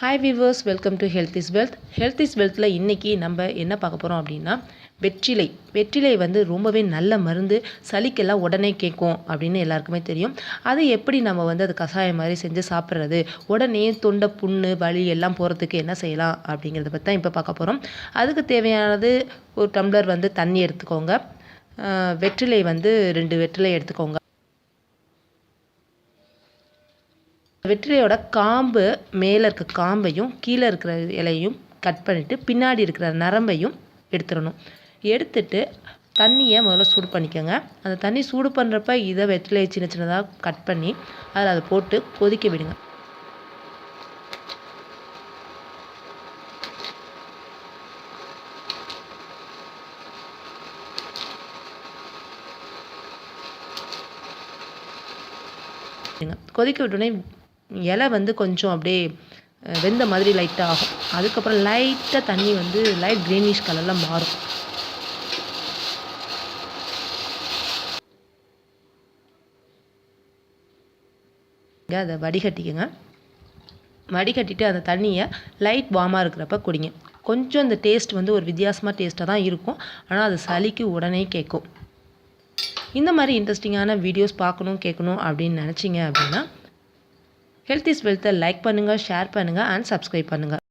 Hi viewers welcome to health is wealth health is வெல்த்தில் இன்றைக்கி நம்ம என்ன பார்க்க போகிறோம் அப்படின்னா வெற்றிலை. வெற்றிலை வந்து ரொம்பவே நல்ல மருந்து சளிக்கெல்லாம் உடனே கேட்கும் அப்படின்னு எல்லாருக்குமே தெரியும். அதை எப்படி நம்ம வந்து அது கஷாயம் மாதிரி செஞ்சு சாப்பிட்றது? உடனே தொண்டை புண்ணு வலி எல்லாம் போகிறதுக்கு என்ன செய்யலாம் அப்படிங்கிறத பற்றி தான் இப்போ பார்க்க போகிறோம் அதுக்கு தேவையானது ஒரு டம்ளர் வந்து தண்ணி எடுத்துக்கோங்க. வெற்றிலை வந்து ரெண்டு வெற்றிலை எடுத்துக்கோங்க. வெற்றிலையோட காம்பு மேலே இருக்க காம்பையும் கீழே இருக்கிற இலையும் கட் பண்ணிவிட்டு பின்னாடி இருக்கிற நரம்பையும் எடுத்துடணும். எடுத்துட்டு தண்ணியை முதல்ல சூடு பண்ணிக்கோங்க. அந்த தண்ணி சூடு பண்ணுறப்ப இதை வெற்றிலையை சின்ன சின்னதாக கட் பண்ணி அதில் அதை போட்டு கொதிக்க விடுங்க. கொதிக்க விட்டோடனே இலை வந்து கொஞ்சம் அப்படியே வெந்த மாதிரி லைட்டாக ஆகும். அதுக்கப்புறம் லைட்டாக தண்ணி வந்து லைட் க்ரீனிஷ் கலரில் மாறும். அதை வடிகட்டிக்கங்க. வடிகட்டிட்டு அந்த தண்ணியை லைட் வார்மாக இருக்கிறப்ப குடிங்க. கொஞ்சம் அந்த டேஸ்ட் வந்து ஒரு வித்தியாசமாக டேஸ்ட்டாக தான் இருக்கும். ஆனால் அது சளிக்கு உடனே கேட்கும். இந்த மாதிரி இன்ட்ரெஸ்டிங்கான வீடியோஸ் பார்க்கணும் கேட்கணும் அப்படின்னு நினச்சிங்க அப்படின்னா ஹெல்த் இஸ் வெல்த்தை லைக் பண்ணுங்கள் ஷேர் பண்ணுங்கள் அண்ட் சப்ஸ்கிரைப் பண்ணுங்கள்